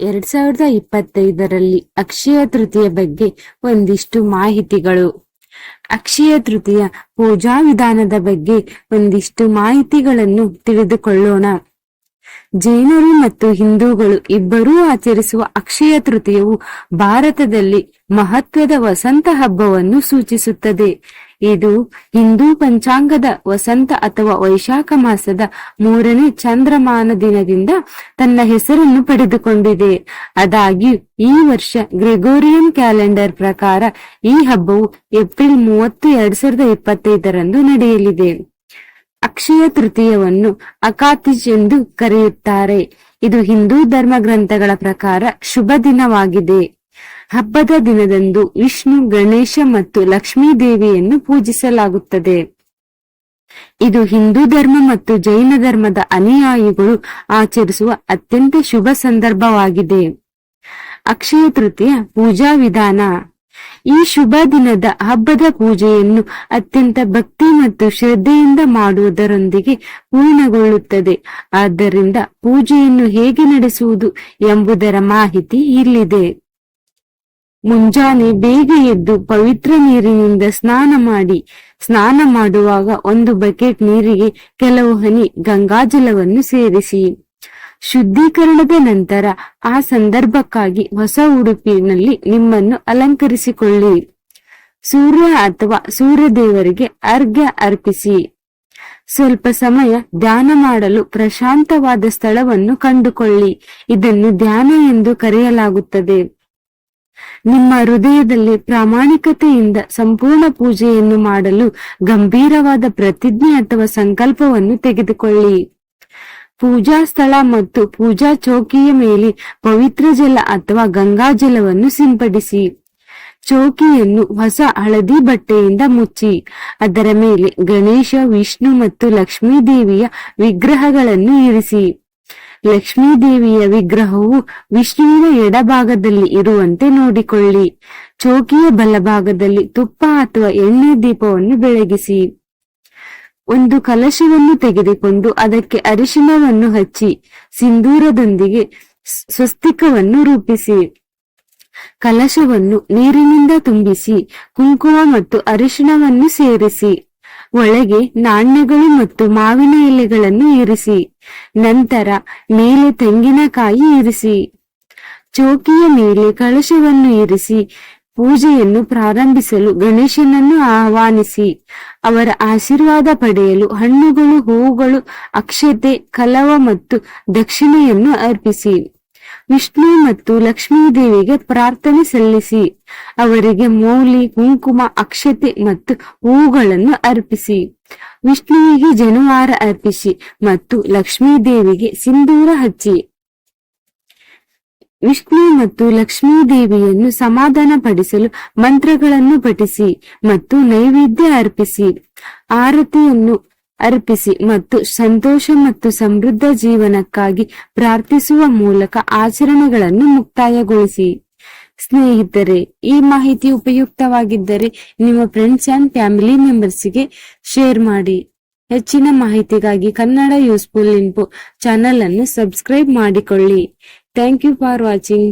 ಎರಡ್ ಸಾವಿರದ ಇಪ್ಪತ್ತೈದರಲ್ಲಿ ಅಕ್ಷಯ ತೃತೀಯ ಬಗ್ಗೆ ಒಂದಿಷ್ಟು ಮಾಹಿತಿಗಳು. ಅಕ್ಷಯ ತೃತೀಯ ಪೂಜಾ ವಿಧಾನದ ಬಗ್ಗೆ ಒಂದಿಷ್ಟು ಮಾಹಿತಿಗಳನ್ನು ತಿಳಿದುಕೊಳ್ಳೋಣ. ಜೈನರು ಮತ್ತು ಹಿಂದೂಗಳು ಇಬ್ಬರೂ ಆಚರಿಸುವ ಅಕ್ಷಯ ತೃತೀಯವು ಭಾರತದಲ್ಲಿ ಮಹತ್ವದ ವಸಂತ ಹಬ್ಬವನ್ನು ಸೂಚಿಸುತ್ತದೆ. ಇದು ಹಿಂದೂ ಪಂಚಾಂಗದ ವಸಂತ ಅಥವಾ ವೈಶಾಖ ಮಾಸದ ಮೂರನೇ ಚಂದ್ರಮಾನ ದಿನದಿಂದ ತನ್ನ ಹೆಸರನ್ನು ಪಡೆದುಕೊಂಡಿದೆ. ಆದಾಗ್ಯೂ, ಈ ವರ್ಷ ಗ್ರೆಗೋರಿಯನ್ ಕ್ಯಾಲೆಂಡರ್ ಪ್ರಕಾರ ಈ ಹಬ್ಬವು ಏಪ್ರಿಲ್ ಮೂವತ್ತು, ಎರಡ್ ಸಾವಿರದ ಇಪ್ಪತ್ತೈದರಂದು ನಡೆಯಲಿದೆ. ಅಕ್ಷಯ ತೃತೀಯವನ್ನು ಅಕಾತಿಜ್ ಎಂದು ಕರೆಯುತ್ತಾರೆ. ಇದು ಹಿಂದೂ ಧರ್ಮ ಗ್ರಂಥಗಳ ಪ್ರಕಾರ ಶುಭ ದಿನವಾಗಿದೆ. ಹಬ್ಬದ ದಿನದಂದು ವಿಷ್ಣು, ಗಣೇಶ ಮತ್ತು ಲಕ್ಷ್ಮೀ ದೇವಿಯನ್ನು ಪೂಜಿಸಲಾಗುತ್ತದೆ. ಇದು ಹಿಂದೂ ಧರ್ಮ ಮತ್ತು ಜೈನ ಧರ್ಮದ ಅನುಯಾಯಿಗಳು ಆಚರಿಸುವ ಅತ್ಯಂತ ಶುಭ ಸಂದರ್ಭವಾಗಿದೆ. ಅಕ್ಷಯ ತೃತೀಯ ಪೂಜಾ ವಿಧಾನ. ಈ ಶುಭ ದಿನದ ಹಬ್ಬದ ಪೂಜೆಯನ್ನು ಅತ್ಯಂತ ಭಕ್ತಿ ಮತ್ತು ಶ್ರದ್ಧೆಯಿಂದ ಮಾಡುವುದರೊಂದಿಗೆ ಪೂರ್ಣಗೊಳ್ಳುತ್ತದೆ. ಆದ್ದರಿಂದ ಪೂಜೆಯನ್ನು ಹೇಗೆ ನಡೆಸುವುದು ಎಂಬುದರ ಮಾಹಿತಿ ಇಲ್ಲಿದೆ. ಮುಂಜಾನೆ ಬೇಗ ಎದ್ದು ಪವಿತ್ರ ನೀರಿನಿಂದ ಸ್ನಾನ ಮಾಡಿ, ಸ್ನಾನ ಮಾಡುವಾಗ ಒಂದು ಬಕೆಟ್ ನೀರಿಗೆ ಕೆಲವು ಹನಿ ಗಂಗಾಜಲವನ್ನು ಸೇರಿಸಿ. ಶುದ್ಧೀಕರಣದ ನಂತರ ಆ ಸಂದರ್ಭಕ್ಕಾಗಿ ಹೊಸ ಉಡುಪಿನಲ್ಲಿ ನಿಮ್ಮನ್ನು ಅಲಂಕರಿಸಿಕೊಳ್ಳಿ. ಸೂರ್ಯ ಅಥವಾ ಸೂರ್ಯ ದೇವರಿಗೆ ಅರ್ಘ್ಯ ಅರ್ಪಿಸಿ. ಸ್ವಲ್ಪ ಸಮಯ ಧ್ಯಾನ ಮಾಡಲು ಪ್ರಶಾಂತವಾದ ಸ್ಥಳವನ್ನು ಕಂಡುಕೊಳ್ಳಿ. ಇದನ್ನು ಧ್ಯಾನ ಎಂದು ಕರೆಯಲಾಗುತ್ತದೆ. ನಿಮ್ಮ ಹೃದಯದಲ್ಲಿ ಪ್ರಾಮಾಣಿಕತೆಯಿಂದ ಸಂಪೂರ್ಣ ಪೂಜೆಯನ್ನು ಮಾಡಲು ಗಂಭೀರವಾದ ಪ್ರತಿಜ್ಞೆ ಅಥವಾ ಸಂಕಲ್ಪವನ್ನು ತೆಗೆದುಕೊಳ್ಳಿ. ಪೂಜಾ ಸ್ಥಳ ಮತ್ತು ಪೂಜಾ ಚೌಕಿಯ ಮೇಲೆ ಪವಿತ್ರ ಜಲ ಅಥವಾ ಗಂಗಾ ಜಲವನ್ನು ಸಿಂಪಡಿಸಿ. ಚೌಕಿಯನ್ನು ಹೊಸ ಹಳದಿ ಬಟ್ಟೆಯಿಂದ ಮುಚ್ಚಿ. ಅದರ ಮೇಲೆ ಗಣೇಶ, ವಿಷ್ಣು ಮತ್ತು ಲಕ್ಷ್ಮೀ ದೇವಿಯ ವಿಗ್ರಹಗಳನ್ನು ಇರಿಸಿ. ಲಕ್ಷ್ಮೀ ದೇವಿಯ ವಿಗ್ರಹವು ವಿಷ್ಣುವಿನ ಎಡಭಾಗದಲ್ಲಿ ಇರುವಂತೆ ನೋಡಿಕೊಳ್ಳಿ. ಚೌಕಿಯ ಬಲಭಾಗದಲ್ಲಿ ತುಪ್ಪ ಅಥವಾ ಎಣ್ಣೆ ದೀಪವನ್ನು ಬೆಳಗಿಸಿ. ಒಂದು ಕಲಶವನ್ನು ತೆಗೆದುಕೊಂಡು ಅದಕ್ಕೆ ಅರಿಶಿಣವನ್ನು ಹಚ್ಚಿ, ಸಿಂಧೂರದೊಂದಿಗೆ ಸ್ವಸ್ತಿಕವನ್ನು ರೂಪಿಸಿ. ಕಲಶವನ್ನು ನೀರಿನಿಂದ ತುಂಬಿಸಿ, ಕುಂಕುಮ ಮತ್ತು ಅರಿಶಿಣವನ್ನು ಸೇರಿಸಿ. ಒಳಗೆ ನಾಣ್ಯಗಳು ಮತ್ತು ಮಾವಿನ ಎಲೆಗಳನ್ನು ಇರಿಸಿ. ನಂತರ ಮೇಲೆ ತೆಂಗಿನಕಾಯಿ ಇರಿಸಿ. ಚೌಕಿಯ ಮೇಲೆ ಕಳಶವನ್ನು ಇರಿಸಿ. ಪೂಜೆಯನ್ನು ಪ್ರಾರಂಭಿಸಲು ಗಣೇಶನನ್ನು ಆಹ್ವಾನಿಸಿ. ಅವರ ಆಶೀರ್ವಾದ ಪಡೆಯಲು ಹಣ್ಣುಗಳು, ಹೂವುಗಳು, ಅಕ್ಷತೆ, ಕಲವ ಮತ್ತು ದಕ್ಷಿಣೆಯನ್ನು ಅರ್ಪಿಸಿ. ವಿಷ್ಣು ಮತ್ತು ಲಕ್ಷ್ಮೀ ದೇವಿಗೆ ಪ್ರಾರ್ಥನೆ ಸಲ್ಲಿಸಿ, ಅವರಿಗೆ ಮೌಲಿ ಕುಂಕುಮ, ಅಕ್ಷತೆ ಮತ್ತು ಹೂಗಳನ್ನು ಅರ್ಪಿಸಿ. ವಿಷ್ಣುವಿಗೆ ಜನುವಾರ ಅರ್ಪಿಸಿ ಮತ್ತು ಲಕ್ಷ್ಮೀ ದೇವಿಗೆ ಸಿಂಧೂರ ಹಚ್ಚಿ. ವಿಷ್ಣು ಮತ್ತು ಲಕ್ಷ್ಮೀ ದೇವಿಯನ್ನು ಸಮಾಧಾನ ಪಡಿಸಲು ಮಂತ್ರಗಳನ್ನು ಪಠಿಸಿ ಮತ್ತು ನೈವೇದ್ಯ ಅರ್ಪಿಸಿ. ಆರತಿಯನ್ನು ಅರ್ಪಿಸಿ ಮತ್ತು ಸಂತೋಷ ಮತ್ತು ಸಮೃದ್ಧ ಜೀವನಕ್ಕಾಗಿ ಪ್ರಾರ್ಥಿಸುವ ಮೂಲಕ ಆಚರಣೆಗಳನ್ನು ಮುಕ್ತಾಯಗೊಳಿಸಿ. ಸ್ನೇಹಿತರೆ, ಈ ಮಾಹಿತಿ ಉಪಯುಕ್ತವಾಗಿದ್ದರೆ ನಿಮ್ಮ ಫ್ರೆಂಡ್ಸ್ ಅಂಡ್ ಫ್ಯಾಮಿಲಿ ಮೆಂಬರ್ಸ್ಗೆ ಶೇರ್ ಮಾಡಿ. ಹೆಚ್ಚಿನ ಮಾಹಿತಿಗಾಗಿ ಕನ್ನಡ ಯೂಸ್ಫುಲ್ ಇನ್ಫೋ ಚಾನೆಲ್ ಅನ್ನು ಸಬ್ಸ್ಕ್ರೈಬ್ ಮಾಡಿಕೊಳ್ಳಿ. Thank you for watching